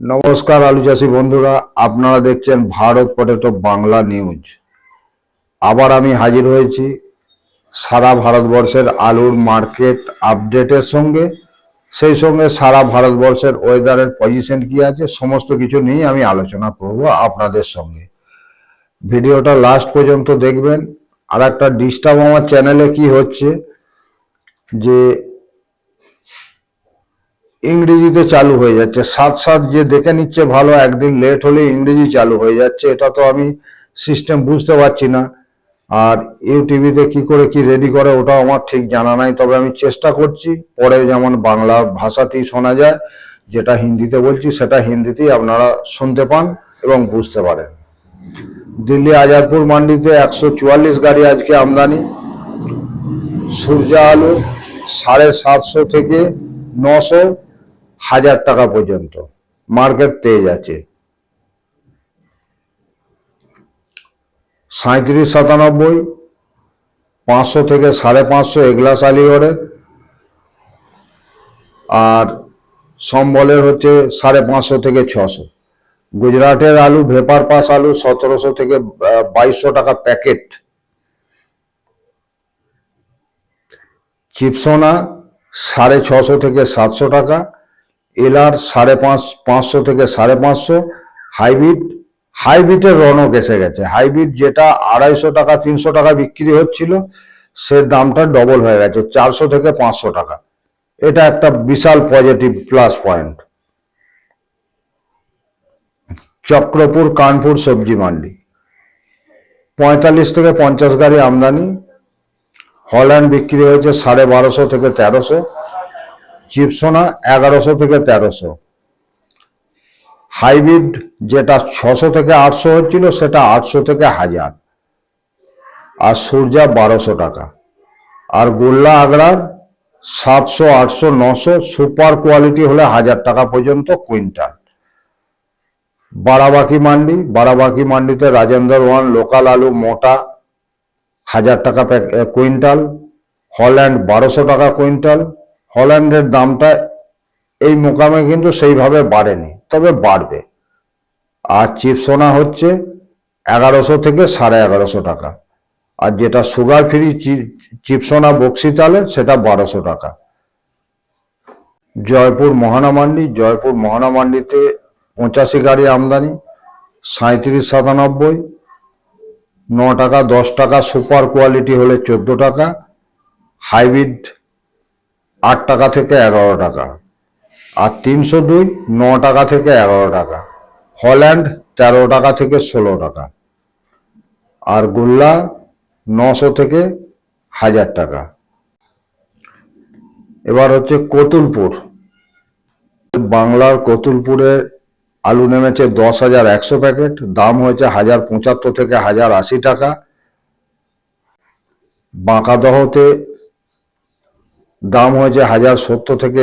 নমস্কার আলু চাষি বন্ধুরা। আপনারা দেখছেন ভারত পটেটো বাংলা নিউজ। আবার আমি হাজির হয়েছি সারা ভারতবর্ষের আলুর মার্কেট আপডেটের সঙ্গে। সেই সঙ্গে সারা ভারতবর্ষের ওয়েদারের পজিশন কি আছে, সমস্ত কিছু নিয়ে আমি আলোচনা করব আপনাদের সঙ্গে। ভিডিওটা লাস্ট পর্যন্ত দেখবেন। আর একটা ডিস্টার্ব আমার চ্যানেলে কি হচ্ছে, যে ইংরেজিতে চালু হয়ে যাচ্ছে। সাত সাত যে দেখে নিচ্ছে ভালো, একদিন লেট হলে ইংরেজি চালু হয়ে যাচ্ছে। এটা তো আমি সিস্টেম বুঝতে পারছি না। আর ইউটিভিতে কি করে কি রেডি করে ওটা আমার ঠিক জানা নাই। তবে আমি চেষ্টা করছি, পরে যেমন বাংলা ভাষাতেই শোনা যায়, যেটা হিন্দিতে বলছি সেটা হিন্দিতেই আপনারা শুনতে পান এবং বুঝতে পারেন। দিল্লি আজাদপুর মান্ডিতে একশো চুয়াল্লিশ গাড়ি আজকে আমদানি। সূর্য আলু সাড়ে সাতশো থেকে নশো হাজার টাকা পর্যন্ত। মার্কেট তেজ আছে। সাঁত্রিশ সাতানব্বই, পাঁচশো থেকে সাড়ে পাঁচশো এগলাস আলিগড়ের আর সম্বলের হচ্ছে সাড়ে পাঁচশো থেকে ছশো। গুজরাটের আলু, ভেপার পাস আলু সতেরোশো থেকে বাইশশো টাকা প্যাকেট। চিপসোনা সাড়ে ছশো থেকে সাতশো টাকা। এলার সাড়ে পাঁচ, পাঁচশো থেকে সাড়ে পাঁচশো, হাইব্রিড, হাইব্রিডের রনক এসে গেছে। হাইব্রিড যেটা আড়াইশো টাকা, তিনশো টাকা বিক্রি হচ্ছিল, সে দামটা ডবল হয়ে গেছে, চারশো থেকে পাঁচশো টাকা। এটা একটা বিশাল positive plus point Chakrapur, Kanpur, Sabzi Mandi. পঁয়তাল্লিশ থেকে পঞ্চাশ গাড়ি আমদানি। হল্যান্ড বিক্রি হয়েছে সাড়ে বারোশো থেকে তেরোশো। চিপসোনা এগারোশো থেকে তেরোশো। হাইব্রিড যেটা ছশো থেকে আটশো হচ্ছিল, সেটা আটশো থেকে হাজার। আর সূর্যা বারোশো টাকা। আর গোল্লা আগড়ার সাতশো, আটশো, নশো সুপার কোয়ালিটি হলে হাজার টাকা পর্যন্ত কুইন্টাল। বারাবাকি মান্ডি, বারাবাকি মান্ডিতে রাজেন্দ্র ওয়ান, লোকাল আলু, মোটা, হাজার টাকা কুইন্টাল। হল্যান্ড বারোশো টাকা কুইন্টাল। হল্যান্ডের দামটা এই মোকামে কিন্তু সেইভাবে বাড়েনি, তবে বাড়বে। আর চিপসোনা হচ্ছে এগারোশো থেকে সাড়ে এগারোশো টাকা। আর যেটা সুগার ফ্রি চিপসোনা বক্সিতালে সেটা বারোশো টাকা। জয়পুর মহানা মান্ডি জয়পুর মহানা মান্ডিতে পঁচাশি গাড়ি আমদানি সাঁত্রিশ সাতানব্বই, ন টাকা দশ টাকা সুপার কোয়ালিটি হলে চোদ্দ টাকা, হাইব্রিড আট টাকা থেকে এগারো টাকা। আর তিনশো দুই, ন টাকা থেকে এগারো টাকা। হল্যান্ড তেরো টাকা থেকে ষোলো টাকা। আর গোল্লা নশো থেকে হাজার টাকা। এবার হচ্ছে কতুলপুর। বাংলার কতুলপুরে আলু নেমেছে দশ হাজার একশো প্যাকেট, দাম হয়েছে হাজার পঁচাত্তর থেকে হাজার আশি টাকা। বাঁকাদহতে দাম হয়েছে হাজার সত্তর থেকে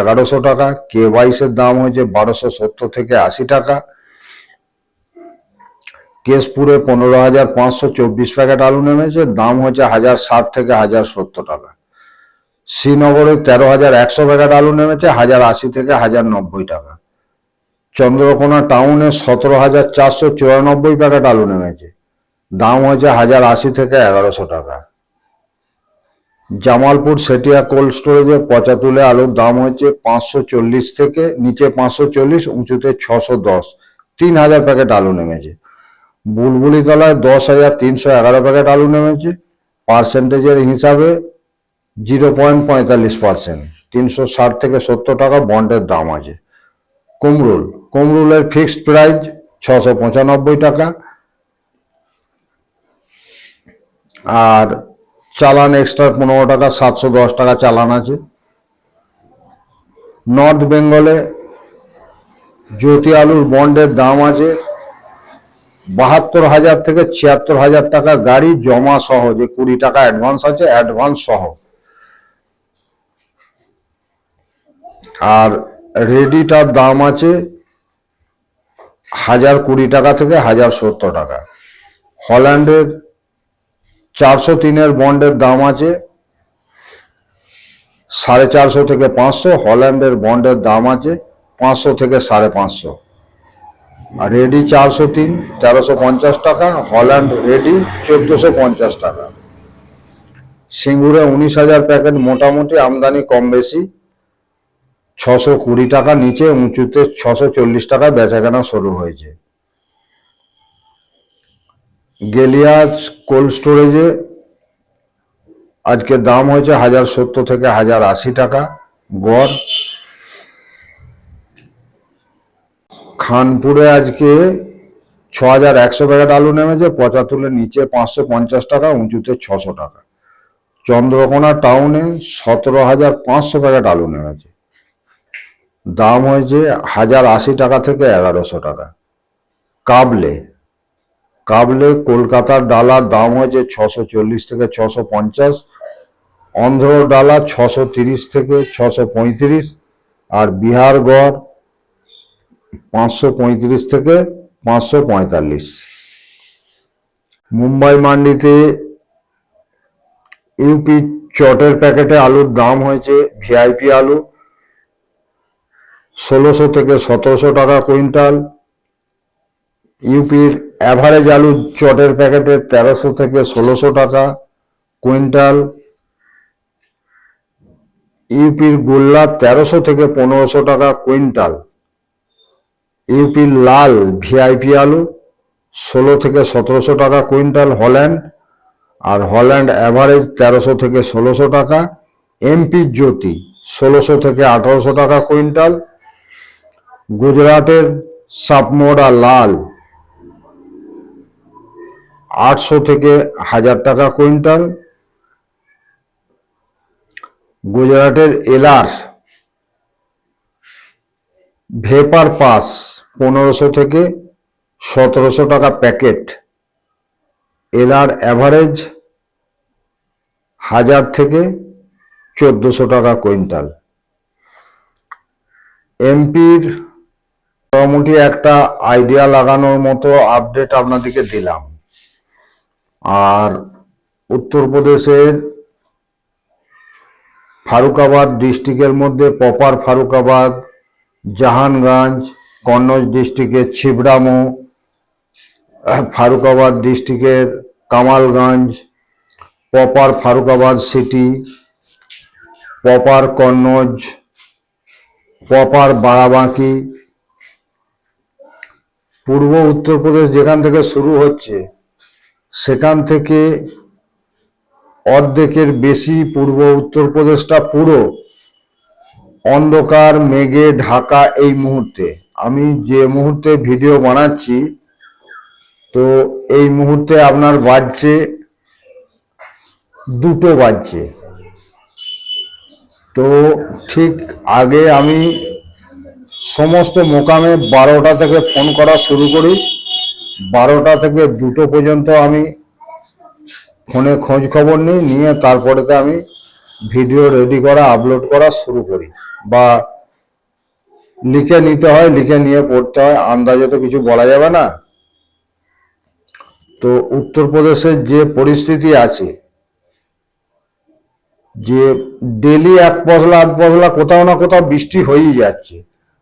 এগারোশো টাকা, কে বাইশের দাম হয়েছে বারোশো সত্তর থেকে আশি টাকা। কেশপুরে পনেরো হাজার পাঁচশো চব্বিশ প্যাকেট আলু নেমেছে, দাম হয়েছে হাজার ষাট থেকে হাজার সত্তর টাকা। শ্রীনগরে তেরো হাজার একশো প্যাকেট আলু নেমেছে, হাজার আশি থেকে হাজার নব্বই টাকা। চন্দ্রকোনা টাউনে সতেরো হাজার চারশো চুরানব্বই প্যাকেট আলু নেমেছে, দাম হয়েছে হাজার আশি থেকে এগারোশো টাকা। জামালপুর সেটিয়া কোল্ড স্টোরেজে পচা তুলে আলুর দাম হচ্ছে পাঁচশো চল্লিশ থেকে নিচে পাঁচশো চল্লিশ, উঁচুতে ছশো দশ। তিন হাজার প্যাকেট আলু নেমেছে। বুলবুলি তলায় দশ হাজার তিনশো এগারো প্যাকেট আলু নেমেছে। পার্সেন্টেজের হিসাবে জিরো পয়েন্ট পঁয়তাল্লিশ পার্সেন্ট, তিনশো ষাট থেকে সত্তর টাকা বন্ডের দাম আছে। কুমরুল, কুমরুলের ফিক্সড প্রাইস ছশো পঁচানব্বই টাকা। আর চালান এক্সট্রা পনেরো টাকা, সাতশো দশ টাকা চালান আছে। নর্থ বেঙ্গলে জ্যোতি আলুর বন্ডের দাম আছে বাহাত্তর হাজার থেকে ছিয়াত্তর হাজার টাকা গাড়ি জমা সহ, যে কুড়ি টাকা অ্যাডভান্স আছে অ্যাডভান্স সহ। আর রেডিটার দাম আছে হাজার কুড়ি টাকা থেকে হাজার সত্তর টাকা। হল্যান্ডের চারশো তিনের বন্ডের দাম আছে। সাড়ে চারশো থেকে পাঁচশো, হল্যান্ডের বন্ডের দাম আছে পাঁচশো থেকে সাড়ে পাঁচশো। আর রেডি চারশো তিন, তেরোশো পঞ্চাশ টাকা, হল্যান্ড রেডি চোদ্দোশো পঞ্চাশ টাকা। সিঙ্গুরে উনিশ হাজার প্যাকেট মোটামুটি আমদানি কম বেশি, ছশো কুড়ি টাকা নিচে, উঁচুতে ছশো চল্লিশ টাকা বেচাকেনা শুরু হয়েছে। গেলিয়াস কোল্ড স্টোরেজে। আজকে দাম হয়েছে হাজার সত্তর থেকে হাজার আশি টাকা, গড়। খানপুরে আজকে ছ হাজার একশো প্যাকেট আলু নেমেছে, পঁচাত্তরের নিচে পাঁচশো পঞ্চাশ টাকা, উঁচুতে ছশো টাকা। চন্দ্রকোনা টাউনে সতেরো হাজার পাঁচশো প্যাকেট আলু নেমেছে। দাম হয়েছে হাজার আশি টাকা থেকে এগারোশো টাকা। কাবলে কাবলে, কলকাতার ডালার দাম হয়েছে ছশো চল্লিশ থেকে ছশো পঞ্চাশ অন্ধ্র ডালা ছশো তিরিশ থেকে ছশো পঁয়ত্রিশ, আর বিহারগড় পাঁচশো পঁয়ত্রিশ থেকে পাঁচশো পঁয়তাল্লিশ। মুম্বাই মান্ডিতে ইউপি চটের প্যাকেটে আলুর দাম হয়েছে ভিআইপি আলু ষোলোশো থেকে সতেরোশো টাকা কুইন্টাল, ইউপির অ্যাভারেজ আলু চটের প্যাকেটে তেরোশো থেকে ষোলোশো টাকা, কুইন্টাল ইউপির গোল্লা তেরোশো থেকে পনেরোশো টাকা, কুইন্টাল ইউপির লাল ভিআইপি আলু ষোলো থেকে সতেরোশো টাকা, কুইন্টাল হল্যান্ড আর হল্যান্ড অ্যাভারেজ তেরোশো থেকে ষোলোশো টাকা, এমপি জ্যোতি ষোলোশো থেকে আঠারোশো টাকা, কুইন্টাল গুজরাটের সাপমোড়া লাল আটশো থেকে হাজার টাকা কুইন্টাল। গুজরাটের এলার ভেপার পাস পনেরোশো থেকে সতেরোশো টাকা প্যাকেট। এলার অ্যাভারেজ হাজার থেকে চোদ্দোশো টাকা কুইন্টাল। এমপির মোটামুটি একটা আইডিয়া লাগানোর মতো আপডেট আপনাদেরকে দিলাম। আর উত্তরপ্রদেশের ফারুকাবাদ ডিস্ট্রিক্টের মধ্যে পপার ফারুকাবাদ, জাহানগঞ্জ কন্নজ ডিস্ট্রিক্টের ছিবড়ামো, ফারুকাবাদ ডিস্ট্রিক্টের কামালগঞ্জ পপার ফারুকাবাদ সিটি পপার কন্নৌজ পপার বারাবাঁকি। পূর্ব উত্তরপ্রদেশ যেখান থেকে শুরু হচ্ছে সেখান থেকে অর্ধেকের বেশি পূর্ব উত্তরপ্রদেশটা পুরো অন্ধকার, মেঘে ঢাকা এই মুহূর্তে। আমি যে মুহূর্তে ভিডিও বানাচ্ছি, তো এই মুহূর্তে আপনার বাজছে দুটো বাজছে। তো ঠিক আগে আমি সমস্ত মোকামে বারোটা থেকে ফোন করা শুরু করি। বারোটা থেকে দুটো পর্যন্ত আমি ফোনে খোঁজ খবর নিই, নিয়ে তারপরেতে আমি ভিডিও রেডি করা আপলোড করা শুরু করি। বা লিখে নিতে হয়, লিখে নিয়ে পড়তে হয়। আন্দাজে তো কিছু বলা যাবে না। তো উত্তরপ্রদেশের যে পরিস্থিতি আছে, যে ডেলি এক পশলা, আধ পশলা কোথাও না কোথাও বৃষ্টি হয়েই যাচ্ছে।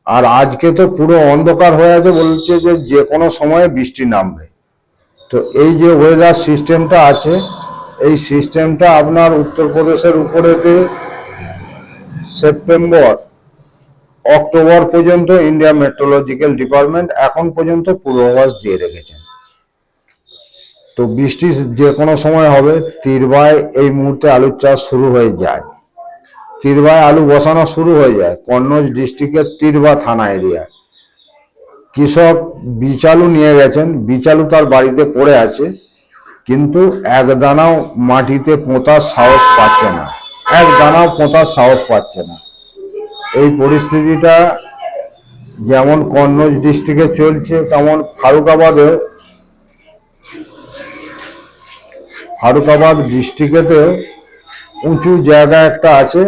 আর আজকে তো পুরো অন্ধকার হয়ে আছে, বলছে যে যে কোনো সময়ে বৃষ্টি নামবে। তো এই যে ওয়েদার সিস্টেমটা আছে, এই সিস্টেমটা আপনার উত্তরপ্রদেশের উপরেতে সেপ্টেম্বর অক্টোবর পর্যন্ত ইন্ডিয়া মেট্রোলজিক্যাল ডিপার্টমেন্ট এখন পর্যন্ত পূর্বাভাস দিয়ে রেখেছেন। তো বৃষ্টি যে কোনো সময় হবে, তিরবায় এই মুহূর্তে আলুর চাষ শুরু হয়ে যায়। তিরবায় আলু বসানো শুরু হয়ে যায়। কন্নজ ডিস্ট্রিক্টের তিরবা থানা এরিয়ায় কৃষক বিচালু নিয়ে গেছেন। বিচালু তার বাড়িতে পড়ে আছে। কিন্তু এক দানাও মাটিতে পোঁতার সাহস পাচ্ছে না। এক দানাও পোঁতার সাহস পাচ্ছে না। এই পরিস্থিতিটা যেমন কন্নজ ডিস্ট্রিক্টে চলছে, তেমন ফারুকাবাদে ফারুকাবাদ ডিস্ট্রিক্টেতে উঁচু জায়গা একটা আছে।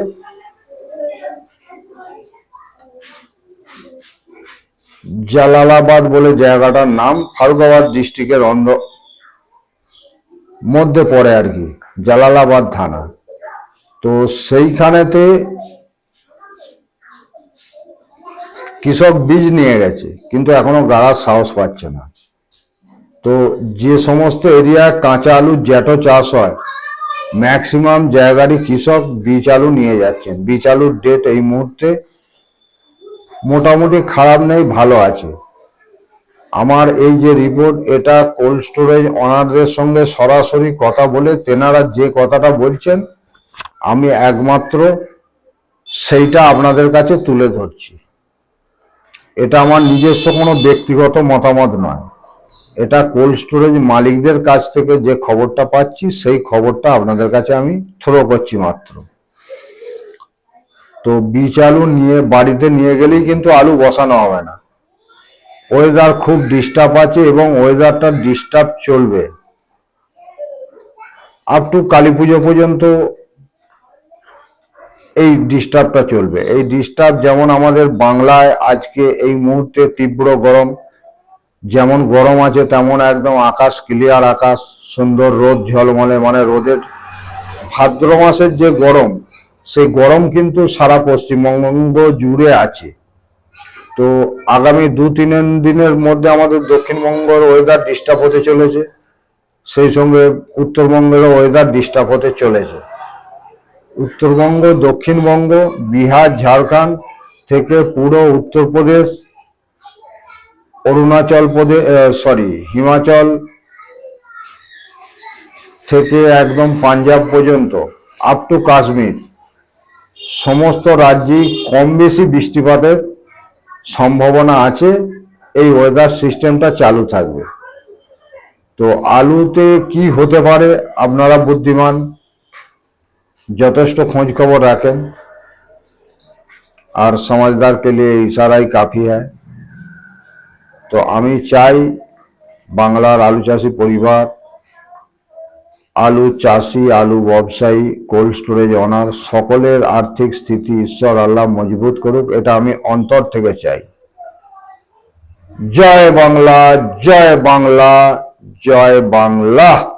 জালালাবাদ বলে জায়গাটার নাম ফারুকাবাদ ডিস্ট্রিক্টের অন্ধ মধ্যে পড়ে আর কি, জালালাবাদ থানা। তো সেইখানেতে কৃষক বীজ নিয়ে গেছে, কিন্তু এখনও গাড়ার সাহস পাচ্ছে না। তো যে সমস্ত এরিয়ায় কাঁচা আলু জ্যাটো চাষ হয়, ম্যাক্সিমাম জায়গারই কৃষক বীজ আলু নিয়ে যাচ্ছেন। বীজ আলুর ডেট এই মুহূর্তে মোটামুটি খারাপ নেই, ভালো আছে। আমার এই যে রিপোর্ট এটা কোল্ড স্টোরেজ অনারদের সঙ্গে সরাসরি কথা বলে, তেনারা যে কথাটা বলছেন, আমি একমাত্র সেইটা আপনাদের কাছে তুলে ধরছি। এটা আমার নিজস্ব কোনো ব্যক্তিগত মতামত নয়। এটা কোল্ড স্টোরেজ মালিকদের কাছ থেকে যে খবরটা পাচ্ছি, সেই খবরটা আপনাদের কাছে আমি থ্রো করছি মাত্র। তো বীজ আলু নিয়ে বাড়িতে নিয়ে গেলেই কিন্তু আলু বসানো হবে না। ওয়েদার খুব ডিস্টার্ব আছে এবং ওয়েদারটা ডিস্টার্ব চলবে। আপ টু কালী পুজো পর্যন্ত এই ডিস্টার্বটা চলবে। এই ডিস্টার্ব যেমন আমাদের বাংলায় আজকে এই মুহূর্তে তীব্র গরম, যেমন গরম আছে তেমন একদম আকাশ ক্লিয়ার আকাশ, সুন্দর রোদ ঝলমলে মানে রোদের ভাদ্র মাসের যে গরম সেই গরম কিন্তু সারা পশ্চিমবঙ্গ জুড়ে আছে। তো আগামী দু তিন দিনের মধ্যে আমাদের দক্ষিণবঙ্গের ওয়েদার ডিস্টার্ব হতে চলেছে, সেই সঙ্গে উত্তরবঙ্গেরও ওয়েদার ডিস্টার্ব হতে চলেছে। উত্তরবঙ্গ, দক্ষিণবঙ্গ, বিহার, ঝাড়খণ্ড থেকে পুরো উত্তরপ্রদেশ, অরুণাচল প্রদেশ সরি হিমাচল থেকে একদম পাঞ্জাব পর্যন্ত আপ টু কাশ্মীর। সমস্ত রাজ্যেই কম বেশি বৃষ্টিপাতের সম্ভাবনা আছে। এই ওয়েদার সিস্টেমটা চালু থাকবে। তো আলুতে কি হতে পারে আপনারা বুদ্ধিমান? যথেষ্ট খোঁজ খবর রাখেন। আর সমাজদারকে লিয়ে ইশারাই কাফি হয়। তো আমি চাই বাংলার আলু চাষি পরিবার আলু চাষি, আলু ব্যবসায়ী, কোল্ড স্টোরেজ অনার, সকলের আর্থিক স্থিতি ঈশ্বর আল্লাহ মজবুত করুক, এটা আমি অন্তর থেকে চাই। জয় বাংলা জয় বাংলা জয় বাংলা।